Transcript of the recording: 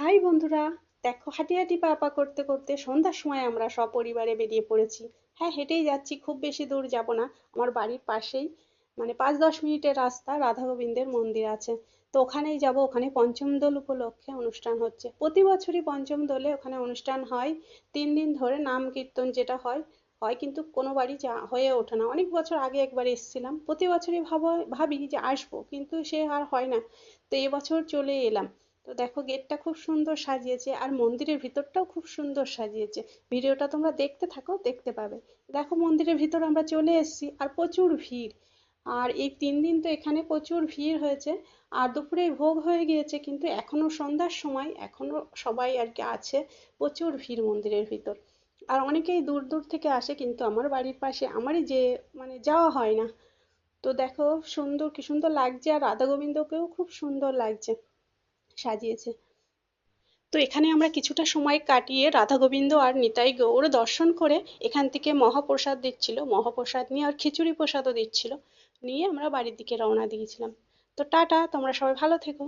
High বন্ধুরা, দেখো হাঁটি হাঁটি পা করতে করতে সন্ধ্যার সময় আমরা সপরিবারে বেরিয়ে পড়েছি। হ্যাঁ হেঁটেই যাচ্ছি, খুব বেশি দূর যাব না। আমার বাড়ির পাশেই মানে পাঁচ দশ মিনিটের রাস্তা রাধা গোবিন্দের মন্দির আছে। তো ওখানেই যাব, ওখানে পঞ্চম দোল উপলক্ষে অনুষ্ঠান হচ্ছে। প্রতি বছরই পঞ্চম দোলে ওখানে অনুষ্ঠান হয়। তিন দিন ধরে নাম কীর্তন যেটা হয় হয় কিন্তু কোনো বাড়ি যা, হয়ে ওঠে না। অনেক বছর আগে একবার এসেছিলাম। প্রতি বছরই ভাবো, ভাবি যে আসব, কিন্তু সে আর হয় না। তো এবছর চলে এলাম। তো দেখো গেটটা খুব সুন্দর সাজিয়েছে আর মন্দিরের ভিতরটাও খুব সুন্দর সাজিয়েছে। ভিডিওটা তোমরা দেখতে থাকো, দেখতে পাবে। দেখো মন্দিরের ভিতর আমরা চলে এসেছি আর প্রচুর ভিড়। আর এই তিন দিন তো এখানে প্রচুর ভিড় হয়েছে। আর দুপুরে ভোগ হয়ে গিয়েছে, কিন্তু এখনও সন্ধ্যার সময় এখনও সবাই আর কি আছে প্রচুর ভিড় মন্দিরের ভিতর। আর অনেকেই দূর দূর থেকে আসে, কিন্তু আমার বাড়ির পাশে আমারই যে মানে যাওয়া হয় না। তো দেখো সুন্দর, কি সুন্দর লাগছে। আর রাধা গোবিন্দকেও খুব সুন্দর লাগছে। সাজিয়েছে। তো এখানে আমরা কিছুটা সময় কাটিয়ে রাধা গোবিন্দ আর নিতাই গৌর দর্শন করে এখান থেকে মহাপ্রসাদ দিচ্ছিল। মহাপ্রসাদ নিয়ে আর খিচুড়ি প্রসাদও দিচ্ছিল। নিয়ে আমরা বাড়ির দিকে রওনা দিয়েছিলাম। তো টাটা, তোমরা সবাই ভালো থেকো।